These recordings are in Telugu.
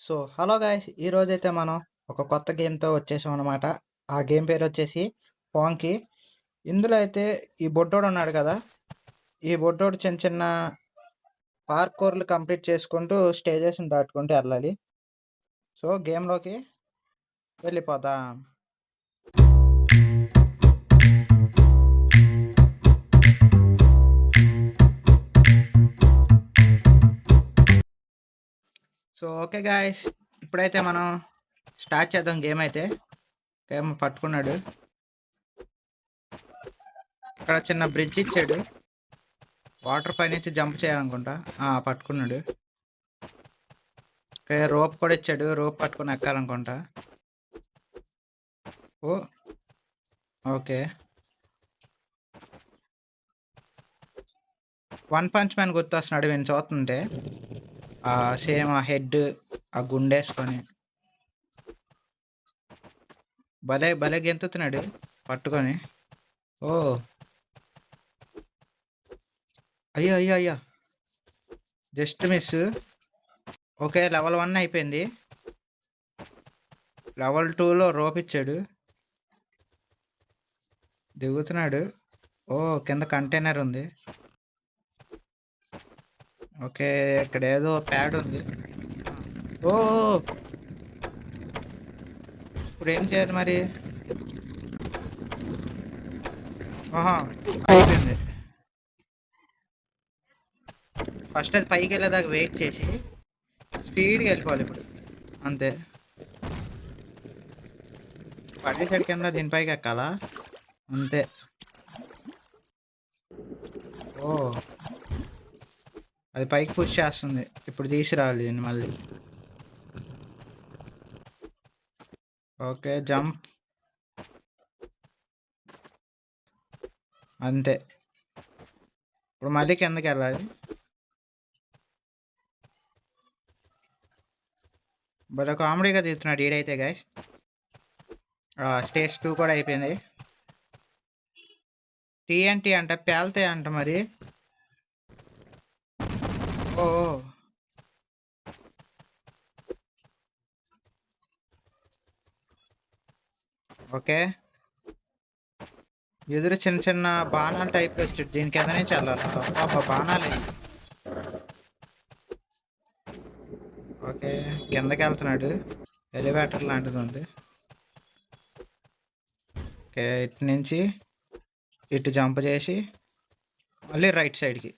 So hello guys! ఈరోజైతే మనం ఒక కొత్త గేమ్తో వచ్చేసాం అనమాట ఆ గేమ్ పేరు వచ్చేసి పాంకి. ఇందులో అయితే ఈ బొడ్డోడు ఉన్నాడు కదా! ఈ బొడ్డోడు చిన్న చిన్న పార్కోర్లు కంప్లీట్ చేసుకుంటూ స్టేజెస్ని దాటుకుంటూ వెళ్ళాలి. సో గేమ్లోకి వెళ్ళిపోదాం. So okay guys. ఇప్పుడైతే మనం స్టార్ట్ చేద్దాం గేమ్ అయితే. గేమ్ పట్టుకున్నాడు. ఇక్కడ చిన్న బ్రిడ్జ్ ఇచ్చాడు. వాటర్ పైనుంచి జంప్ చేయాలనుకుంటా. పట్టుకున్నాడు. ఇక్కడ రోప్ కూడా ఇచ్చాడు. రోప్ పట్టుకుని ఎక్కాలనుకుంటా. ఓ ఓకే. వన్ పంచ్ మ్యాన్ గుర్తొస్తున్నాడు నేను చూస్తుంటే. సేమ్ ఆ హెడ్ ఆ గుండేసుకొని భలే భలే గెంతుతున్నాడు పట్టుకొని. ఓ. అయ్యో అయ్యో అయ్యో. Just miss. Okay level one అయిపోయింది. లెవెల్ టూలో రోప్ ఇచ్చాడు. దిగుతున్నాడు. ఓ కింద కంటైనర్ ఉంది. ఓకే ఇక్కడ ఏదో ప్యాడ్ ఉంది. ఓ ఇప్పుడు ఏం చేయాలి మరి? ఆహా అయిపోయింది. ఫస్ట్ అది పైకి వెళ్ళేదాకా వెయిట్ చేసి స్పీడ్గా వెళ్ళిపోవాలి ఇప్పుడు. అంతే. పడేసాడు కింద దీనిపైకి ఎక్కాలా? అంతే. ఓ. అది పైకి పుష్ చేస్తుంది. ఇప్పుడు తీసుకురావాలి దీన్ని మళ్ళీ. Okay jump. అంతే. ఇప్పుడు మళ్ళీ కిందకి వెళ్ళాలి. బట్ కామెడీగా తీస్తున్నాడు ఈడైతే గాయస్ స్టేజ్ టూ కూడా అయిపోయింది. టీఎన్టీ అంట పేల్తాయి అంట మరి. Oh okay. ఎదురు చిన్న చిన్న బాణాలు టైప్ వచ్చాడు దీని కిందనే చల్లాలి పాప బాణాలు. ఓకే. కిందకి వెళ్తున్నాడు ఎలివేటర్ లాంటిది ఉంది. ఓకే ఇటు నుంచి ఇటు జంప్ చేసి మళ్ళీ రైట్ సైడ్కి.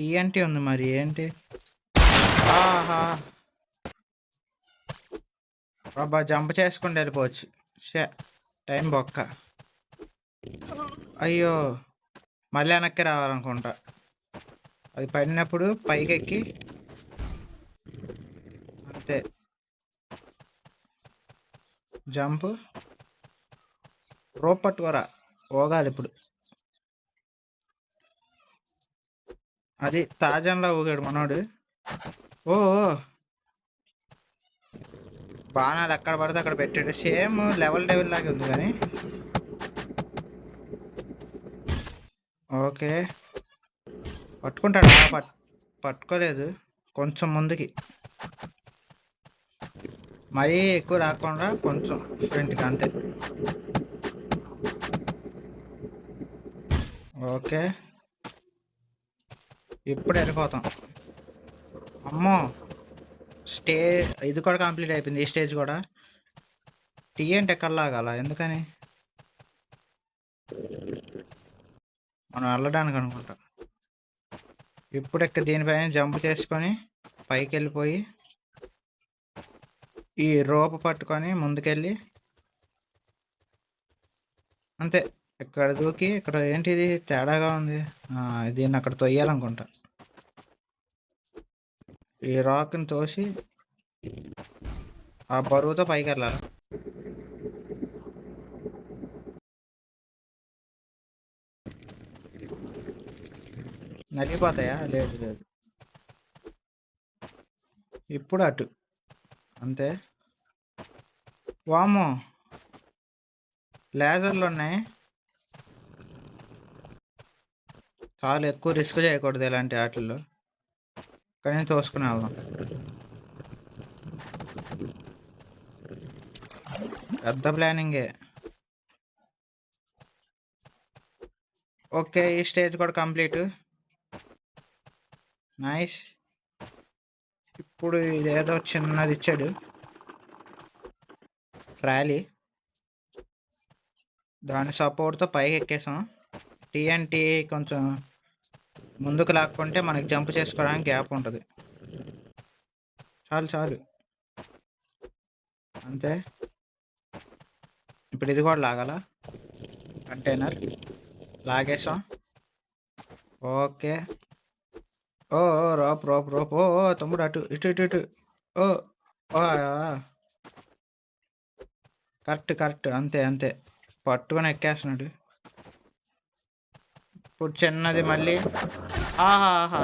టీఎన్టీ ఉంది మరి ఏంటి? ఆహా. బాబా జంప్ చేసుకుంటూ వెళ్ళిపోవచ్చు. షే టైం బొక్క. అయ్యో మళ్ళీ వెనక్కి రావాలనుకుంటా. అది పడినప్పుడు పైకి ఎక్కి అంతే. జంప్. రోప్ పట్టుకోరా ఓగాలి ఇప్పుడు. అది తాజంలో ఊగాడు మనోడు. ఓ. బాణాలు ఎక్కడ పడితే అక్కడ పెట్టాడు. సేమ్ లెవెల్ లెవెల్ లాగే ఉంది కానీ. ఓకే. పట్టుకుంటాడు? పట్ పట్టుకోలేదు. కొంచెం ముందుకి. మరీ ఎక్కువ రాకుండా కొంచెం ఫ్రంట్కి అంతే. ఓకే. ఇప్పుడు వెళ్ళిపోతాం. అమ్మో! స్టే ఇది కూడా కంప్లీట్ అయిపోయింది. ఈ స్టేజ్ కూడా. టీ అంటే ఎక్కడ ఎందుకని? మనం వెళ్ళడానికి అనుకుంటాం. ఇప్పుడు ఎక్క దీనిపైన జంప్ చేసుకొని పైకి వెళ్ళిపోయి ఈ రోప్ పట్టుకొని ముందుకెళ్ళి అంతే. ఇక్కడ దూకి ఇక్కడ ఏంటిది తేడాగా ఉంది? దీన్ని అక్కడ తొయ్యాలనుకుంటా. ఈ రాక్ని తోసి ఆ బరువుతో పైకి వెళ్ళాలి నలిగిపోతాయా? లేదు లేదు. ఇప్పుడు అటు. అంతే. వామో లేజర్లు ఉన్నాయి చాలా ఎక్కువ రిస్క్ చేయకూడదు ఇలాంటి వాటిల్లో కానీ తోసుకుని వెళ్దాం. పెద్ద ప్లానింగే. ఓకే ఈ స్టేజ్ కూడా కంప్లీట్. నైస్. ఇప్పుడు ఇదేదో చిన్నది ఇచ్చాడు. ర్యాలీ. దాని సపోర్ట్తో పైకి ఎక్కేసాం టీఎన్టీ కొంచెం ముందుకు లాక్కుంటే మనకి జంప్ చేసుకోవడానికి గ్యాప్ ఉంటుంది. చాలు చాలు. అంతే. ఇప్పుడు ఇది కూడా లాగాల? కంటైనర్ లాగేసాం. Okay. Oh oh, rope rope rope. ఓ ఓ, తమ్ముడు అటు ఇటు ఇటు ఇటు. Oh oh correct correct. అంతే అంతే. పట్టుకొని ఎక్కేస్తున్నాడు. ఇప్పుడు చిన్నది మళ్ళీ. ఆహా ఆహా.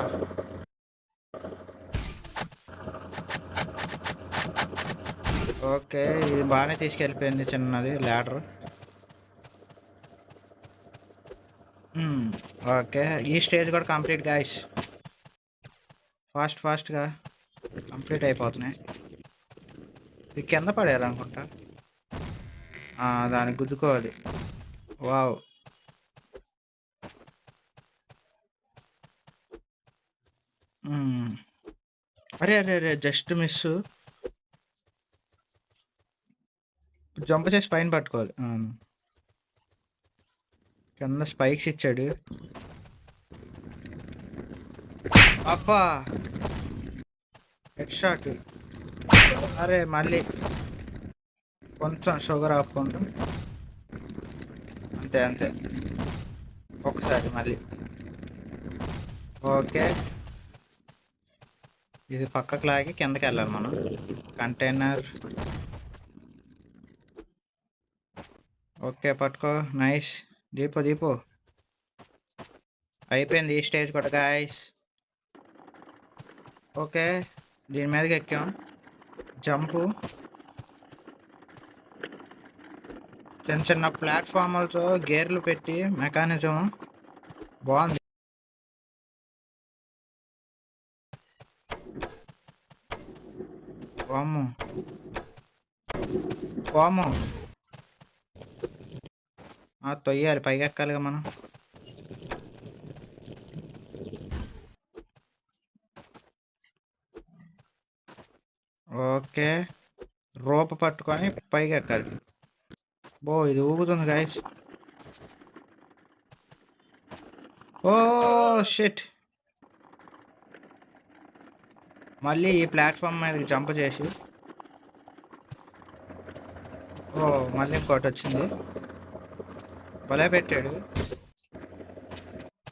ఓకే ఇది బాగానే తీసుకెళ్ళిపోయింది చిన్నది ల్యాడర్. ఓకే ఈ స్టేజ్ కూడా కంప్లీట్ గాయస్. ఫాస్ట్ ఫాస్ట్గా కంప్లీట్ అయిపోతున్నాయి. ఇది కింద పడేయాలనుకుంటా. దాన్ని దానికి గుద్దుకోవాలి. వావ్. అరే అరే అరే జస్ట్ మిస్ జంప్ చేసి పైన పట్టుకోవాలి. కింద స్పైక్స్ ఇచ్చాడు. అబ్బా! హెడ్ షాట్ అరే మళ్ళీ. కొంచెం షుగర్ ఆపుకుంటాం. అంతే అంతే. ఒకసారి మళ్ళీ. ఓకే. ఇది పక్కకు లాగి కిందకి వెళ్ళాలి మనం. కంటైనర్ ఓకే పట్టుకో. నైస్ దీపో దీపో. అయిపోయింది ఈ స్టేజ్ కూడా గాయస్ ఓకే దీని మీదకి ఎక్కాం. జంపు చిన్న చిన్న ప్లాట్ఫామ్లతో గేర్లు పెట్టి మెకానిజం బాగుంది వాము వాము తొయ్యాలి. పైకి ఎక్కాలిగా మనం. ఓకే. రోప్ పట్టుకొని పైకి ఎక్కాలి. బో ఇది ఊగుతుంది గాయస్ ఓ షిట్ మళ్ళీ ఈ ప్లాట్ఫామ్ మీదకి జంప్ చేసి ఓ మళ్ళీ ఇంకోటి వచ్చింది. భలే పెట్టాడు.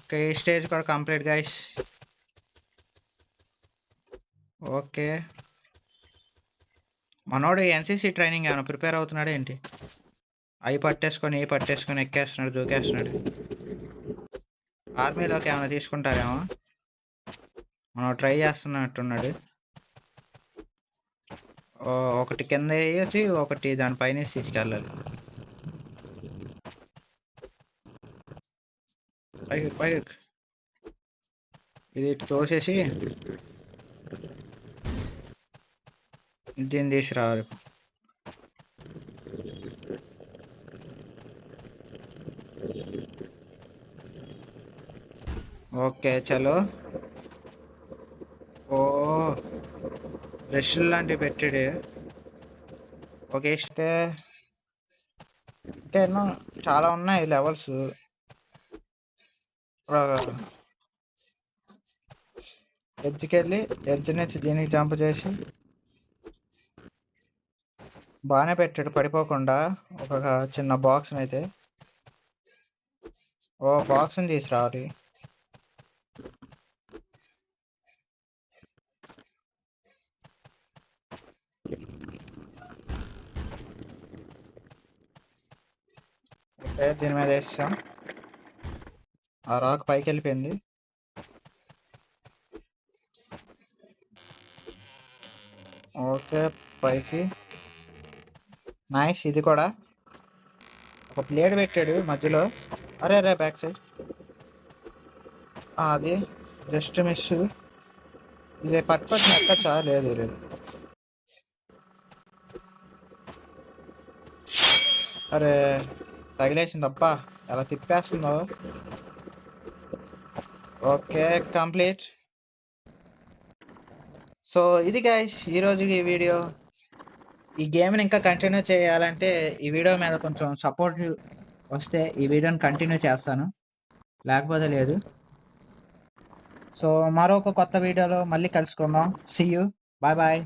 ఓకే ఈ స్టేజ్ కూడా కంప్లీట్ గైస్ ఓకే. మనోడు ఎన్సీసీ ట్రైనింగ్ ఏమైనా ప్రిపేర్ అవుతున్నాడు ఏంటి? అవి పట్టేసుకొని ఏ పట్టేసుకొని ఎక్కేస్తున్నాడు దూకేస్తున్నాడు. ఆర్మీలోకి ఏమైనా తీసుకుంటారేమో? మనం ట్రై చేస్తున్నట్టున్నాడు. ఒకటి కింద వేసి ఒకటి దానిపైన తీసుకెళ్ళాలి. పైకి పైకి. ఇది తోసేసి దీన్ని తీసుకురావాలి. ఓకే చలో ఓ బ్రష్లు లాంటివి పెట్టాడు. ఓకే ఇస్తే అంటే ఎన్నో చాలా ఉన్నాయి లెవెల్స్. ఎడ్జ్కి వెళ్ళి ఎడ్జ్ నుంచి దీనికి జంప్ చేసి బాగానే పెట్టాడు పడిపోకుండా ఒక చిన్న బాక్స్ని అయితే ఓ బాక్స్ని తీసుకురావాలి ఓకే దీని మీద వేసాం ఆ రాక్ పైకి వెళ్ళిపోయింది. ఓకే పైకి. నైస్ ఇది కూడా. ఒక ప్లేట్ పెట్టాడు మధ్యలో. అరే అరే బ్యాక్ సైడ్. అది. జస్ట్ మిస్ ఇది పట్టుపట్టిన ఎక్కచ్చా? లేదు లేదు. అరే. తగిలేసింది తప్ప ఎలా తిప్పేస్తుందో ఓకే కంప్లీట్ సో ఇది గైస్ ఈరోజు ఈ వీడియో ఈ గేమ్ని ఇంకా కంటిన్యూ చేయాలంటే ఈ వీడియో మీద కొంచెం సపోర్ట్ వస్తే ఈ వీడియోని కంటిన్యూ చేస్తాను. లేకపోతే లేదు. సో మరొక కొత్త వీడియోలో మళ్ళీ కలుసుకుందాం. See you bye bye